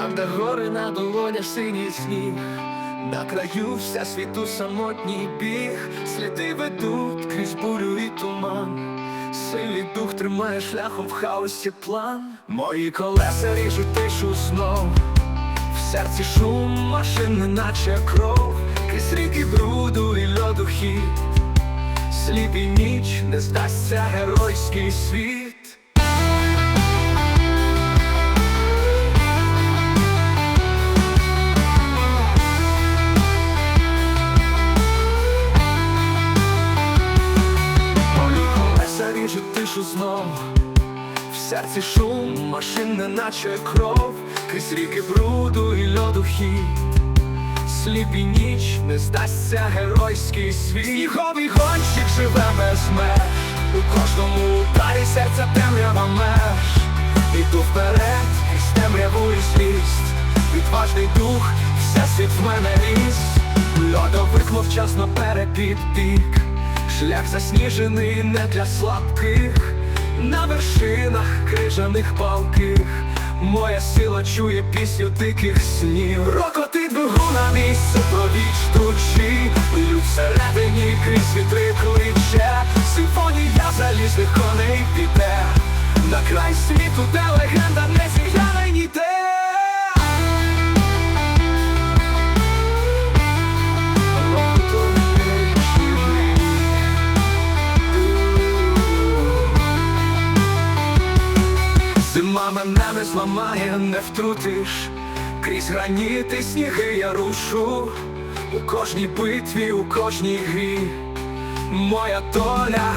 Там, де гори на долонях синій сніг, на краю вся світу самотній біг, сліди ведуть крізь бурю і туман. Сильний дух тримає шляхом в хаосі план. Мої колеса ріжуть тишу знов. В серці шум машин, неначе кров, крізь ріки бруду і льоду хід. Сліпі ніч не здасться геройський світ. Колеса тишу знов. В серці шум машин, неначе кров, крізь ріки бруду і льоду хід. Сліпі ніч не здасться геройський світ. Сніговий гонщик живе без меж. У кожному ударі серця темрява меж. Іду вперед, крізь темряву і злість. Відважний дух, всесвіт в мене ріс. Льодовик мовчасно перепід бік Шлях засніжений не для слабких. На вершинах крижаних палких. Моя сила чує пісню диких снів. Рокоти двигуна місце провіч тучі. Лють всередині крізь вітри кличе. Симфонія залізних коней піде. На край світу, де легенда мене не зламає, не втрутиш. Крізь граніти сніги я рушу. У кожній битві, у кожній грі. Моя доля